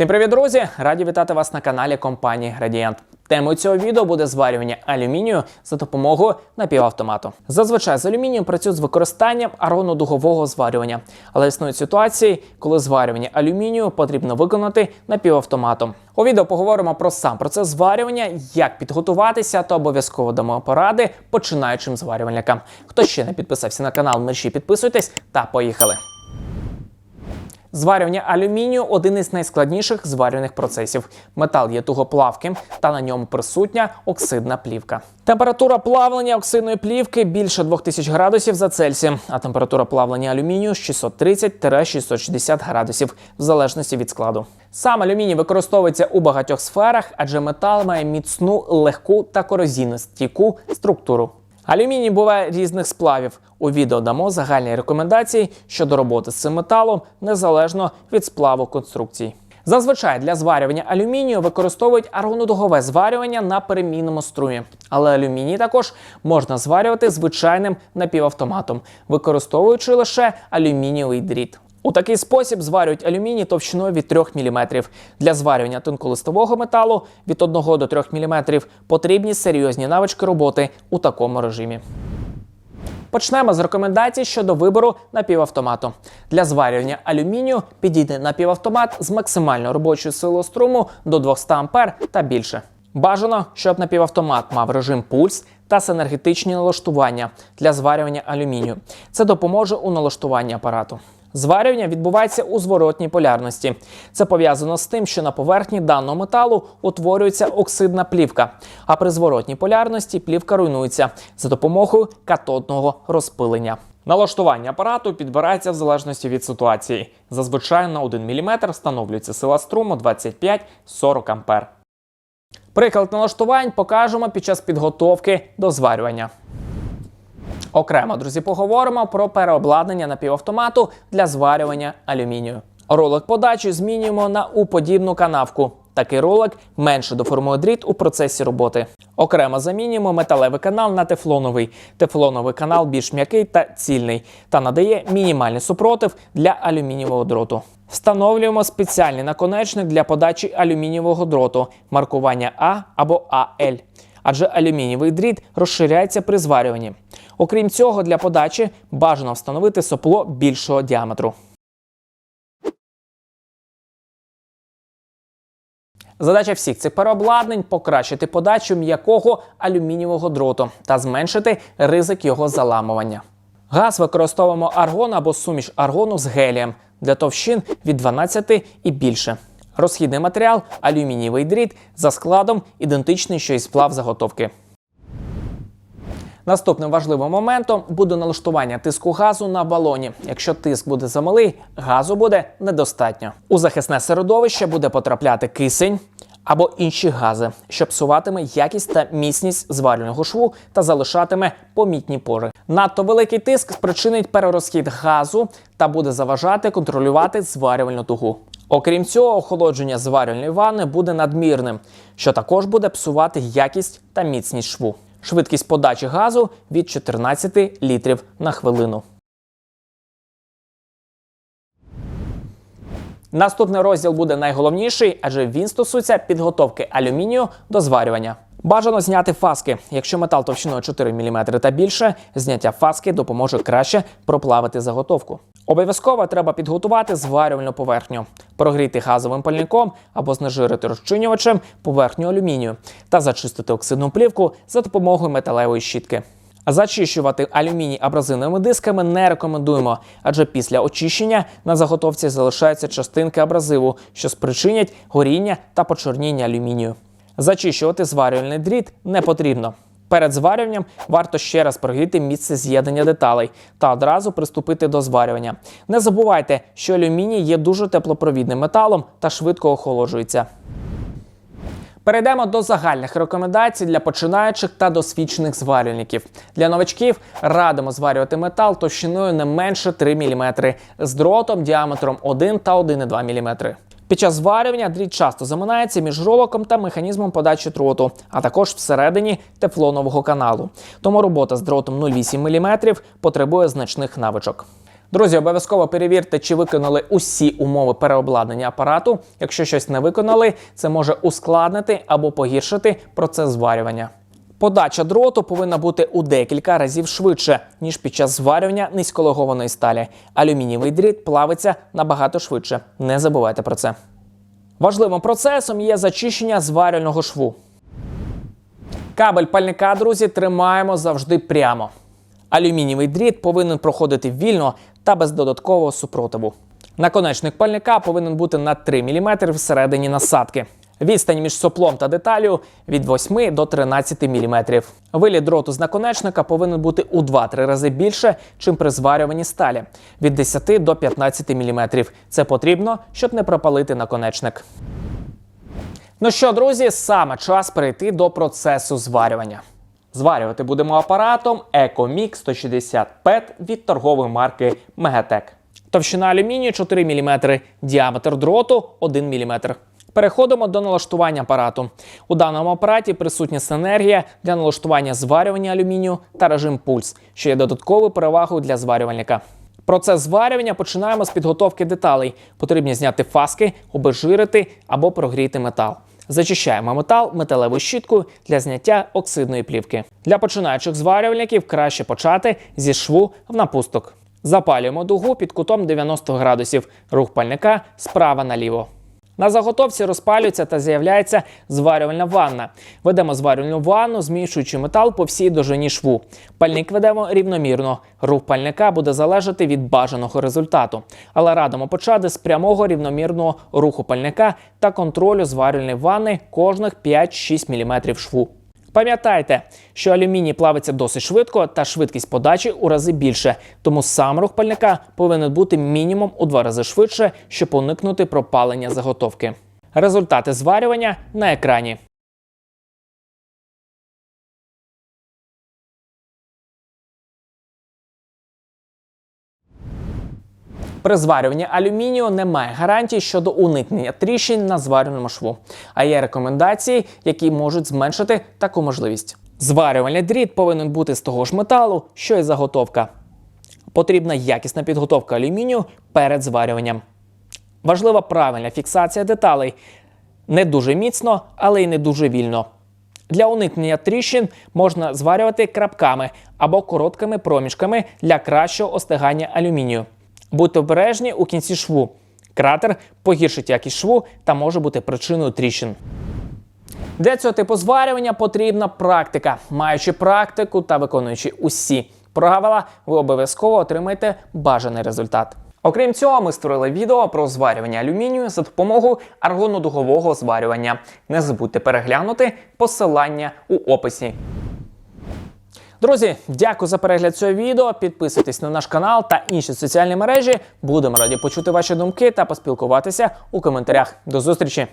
Всім привіт, друзі! Раді вітати вас на каналі компанії Градієнт. Темою цього відео буде зварювання алюмінію за допомогою напівавтомату. Зазвичай з алюмінієм працюють з використанням аронно-дугового зварювання, але існують ситуації, коли зварювання алюмінію потрібно виконати напівавтоматом. У відео поговоримо про сам процес зварювання, як підготуватися та обов'язково дамо поради починаючим зварювальникам. Хто ще не підписався на канал, мерші підписуйтесь та поїхали. Зварювання алюмінію один із найскладніших зварювальних процесів. Метал є тугоплавким та на ньому присутня оксидна плівка. Температура плавлення оксидної плівки більше 2000 градусів за Цельсієм, а температура плавлення алюмінію 630-660 градусів в залежності від складу. Сам алюміній використовується у багатьох сферах, адже метал має міцну, легку та корозійно-стійку структуру. Алюміній буває різних сплавів. У відео дамо загальні рекомендації щодо роботи з цим металом незалежно від сплаву конструкцій. Зазвичай для зварювання алюмінію використовують аргонодугове зварювання на перемінному струмі. Але алюміній також можна зварювати звичайним напівавтоматом, використовуючи лише алюмінієвий дріт. У такий спосіб зварюють алюміній товщиною від 3 мм. Для зварювання тонколистового металу від 1 до 3 мм потрібні серйозні навички роботи у такому режимі. Почнемо з рекомендацій щодо вибору напівавтомату. Для зварювання алюмінію підійде напівавтомат з максимальною робочою силою струму до 200 А та більше. Бажано, щоб напівавтомат мав режим пульс та синергетичні налаштування для зварювання алюмінію. Це допоможе у налаштуванні апарату. Зварювання відбувається у зворотній полярності. Це пов'язано з тим, що на поверхні даного металу утворюється оксидна плівка, а при зворотній полярності плівка руйнується за допомогою катодного розпилення. Налаштування апарату підбирається в залежності від ситуації. Зазвичай на 1 мм встановлюється сила струму 25-40 А. Приклад налаштувань покажемо під час підготовки до зварювання. Окремо, друзі, поговоримо про переобладнання напівавтомату для зварювання алюмінію. Ролик подачі змінюємо на уподібну канавку. Такий ролик менше доформує дріт у процесі роботи. Окремо замінюємо металевий канал на тефлоновий. Тефлоновий канал більш м'який та цільний та надає мінімальний супротив для алюмінієвого дроту. Встановлюємо спеціальний наконечник для подачі алюмінієвого дроту, маркування А або АЛ. Адже алюмінієвий дріт розширяється при зварюванні. Окрім цього, для подачі бажано встановити сопло більшого діаметру. Задача всіх цих переобладнань покращити подачу м'якого алюмінієвого дроту та зменшити ризик його заламування. Газ використовуємо аргон або суміш аргону з гелієм для товщин від 12 і більше. Розхідний матеріал алюмінієвий дріт за складом ідентичний, що й сплав заготовки. Наступним важливим моментом буде налаштування тиску газу на балоні. Якщо тиск буде замалий, газу буде недостатньо. У захисне середовище буде потрапляти кисень або інші гази, що псуватиме якість та міцність зварювального шву та залишатиме помітні пори. Надто великий тиск спричинить перерозхід газу та буде заважати контролювати зварювальну тугу. Окрім цього, охолодження зварювальної ванни буде надмірним, що також буде псувати якість та міцність шву. Швидкість подачі газу від 14 літрів на хвилину. Наступний розділ буде найголовніший, адже він стосується підготовки алюмінію до зварювання. Бажано зняти фаски. Якщо метал товщиною 4 мм та більше, зняття фаски допоможе краще проплавити заготовку. Обов'язково треба підготувати зварювальну поверхню, прогріти газовим пальником або знежирити розчинювачем поверхню алюмінію та зачистити оксидну плівку за допомогою металевої щітки. Зачищувати алюміній абразивними дисками не рекомендуємо, адже після очищення на заготовці залишаються частинки абразиву, що спричинять горіння та почорніння алюмінію. Зачищувати зварювальний дріт не потрібно. Перед зварюванням варто ще раз прогріти місце з'єднання деталей та одразу приступити до зварювання. Не забувайте, що алюміній є дуже теплопровідним металом та швидко охолоджується. Перейдемо до загальних рекомендацій для починаючих та досвідчених зварювальників. Для новачків радимо зварювати метал товщиною не менше 3 мм з дротом діаметром 1 та 1,2 мм. Під час зварювання дріт часто заминається між ролоком та механізмом подачі дроту, а також всередині тефлонового каналу. Тому робота з дротом 0,8 мм потребує значних навичок. Друзі, обов'язково перевірте, чи виконали усі умови переобладнання апарату. Якщо щось не виконали, це може ускладнити або погіршити процес зварювання. Подача дроту повинна бути у декілька разів швидше, ніж під час зварювання низькологованої сталі. Алюмінієвий дріт плавиться набагато швидше. Не забувайте про це. Важливим процесом є зачищення зварювального шву. Кабель пальника, друзі, тримаємо завжди прямо. Алюмінієвий дріт повинен проходити вільно та без додаткового супротиву. Наконечник пальника повинен бути на 3 мм всередині насадки. Відстань між соплом та деталю від 8 до 13 мм. Виліт дроту з наконечника повинен бути у 2-3 рази більше, чим при зварюванні сталі від 10 до 15 мм. Це потрібно, щоб не пропалити наконечник. Ну що, друзі, саме час перейти до процесу зварювання. Зварювати будемо апаратом EcoMix 160 PET від торгової марки Megatech. Товщина алюмінію 4 мм, діаметр дроту 1 мм. Переходимо до налаштування апарату. У даному апараті присутня синергія для налаштування зварювання алюмінію та режим пульс, що є додатковою перевагою для зварювальника. Процес зварювання починаємо з підготовки деталей. Потрібно зняти фаски, обезжирити або прогріти метал. Зачищаємо метал металевою щіткою для зняття оксидної плівки. Для починаючих зварювальників краще почати зі шву в напусток. Запалюємо дугу під кутом 90 градусів. Рух пальника справа наліво. На заготовці розпалюється та з'являється зварювальна ванна. Ведемо зварювальну ванну, змішуючи метал по всій довжині шву. Пальник ведемо рівномірно. Рух пальника буде залежати від бажаного результату. Але радимо почати з прямого рівномірного руху пальника та контролю зварювальної ванни кожних 5-6 мм шву. Пам'ятайте, що алюміній плавиться досить швидко та швидкість подачі у рази більше, тому сам рух пальника повинен бути мінімум у два рази швидше, щоб уникнути пропалення заготовки. Результати зварювання на екрані. При зварюванні алюмінію немає гарантій щодо уникнення тріщин на зварювальному шву, а є рекомендації, які можуть зменшити таку можливість. Зварювальний дріт повинен бути з того ж металу, що й заготовка. Потрібна якісна підготовка алюмінію перед зварюванням. Важлива правильна фіксація деталей. Не дуже міцно, але й не дуже вільно. Для уникнення тріщин можна зварювати крапками або короткими проміжками для кращого остигання алюмінію. Будьте обережні у кінці шву. Кратер погіршить якість шву та може бути причиною тріщин. Для цього типу зварювання потрібна практика. Маючи практику та виконуючи усі правила, ви обов'язково отримаєте бажаний результат. Окрім цього, ми створили відео про зварювання алюмінію за допомогою аргонодугового зварювання. Не забудьте переглянути посилання у описі. Друзі, дякую за перегляд цього відео. Підписуйтесь на наш канал та інші соціальні мережі. Будемо раді почути ваші думки та поспілкуватися у коментарях. До зустрічі!